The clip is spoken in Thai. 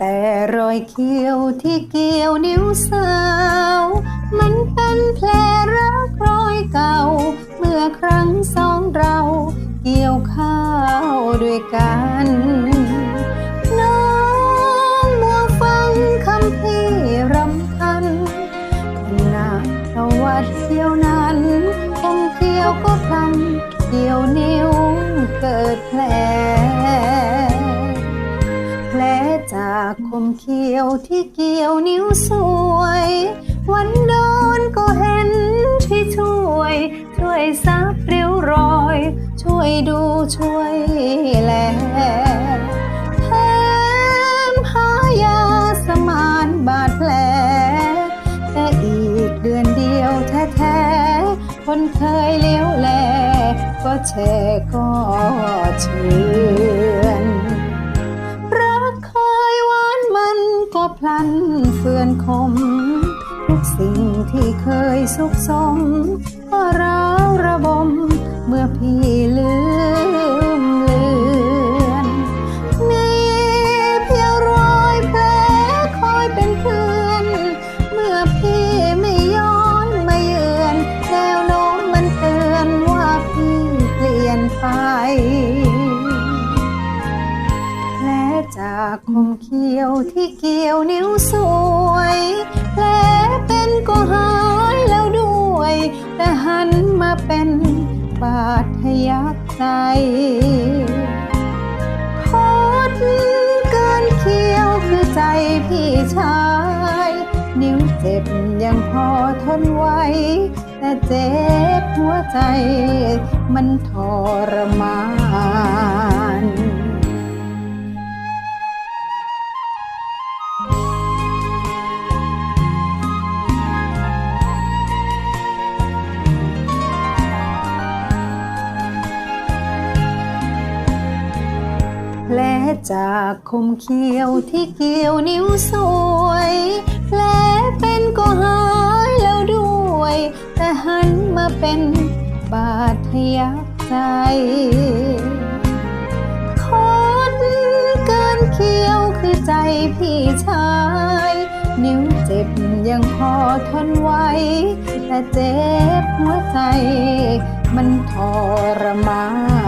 แต่รอยเขียวที่เกี่ยวนิ้วสาว มันเป็นแผลรักรอยเก่า เมื่อครั้งสองเราเกี่ยวข้าวด้วยกันน้องมัวฟังคำพี่รำพันหน้าประวัติเที่ยวนั้นคงเกี่ยวก็พลันเกี่ยวนิ้วเกิดแผลากคมเขียวที่เกี่ยวนิ้วสวย วันโดนก็เห็นที่ช่วย ช่วยซับริ้วรอย ช่วยดูช่วยแลแถมหายาสมานบาดแผลแต่อีกเดือนเดียวแท้ๆคนเคยเลี้ยวแลก็แช่ก็เชื่อ สิ่งที่เคยสุขสม ก็ร้าวระบม เมื่อพี่ลืม จากคมเขียวที่เกี่ยวนิ้วสวยแผลเป็นก็หายแล้วด้วย แต่หันมาเป็นบาดทะยักใจโคตรเกินเคี้ยวคือใจพี่ชาย นิ้วเจ็บยังพอทนไหวแต่เจ็บหัวใจมันทรมาน จากคมเขียวที่เกี่ยวนิ้วสวย แผลเป็นก็หายแล้วด้วย แต่หันมาเป็นบาดทะยักใจคดเกินเคียวคือใจพี่ชาย นิ้วเจ็บยังพอทนไหวแต่เจ็บหัวใจ มันทรมาน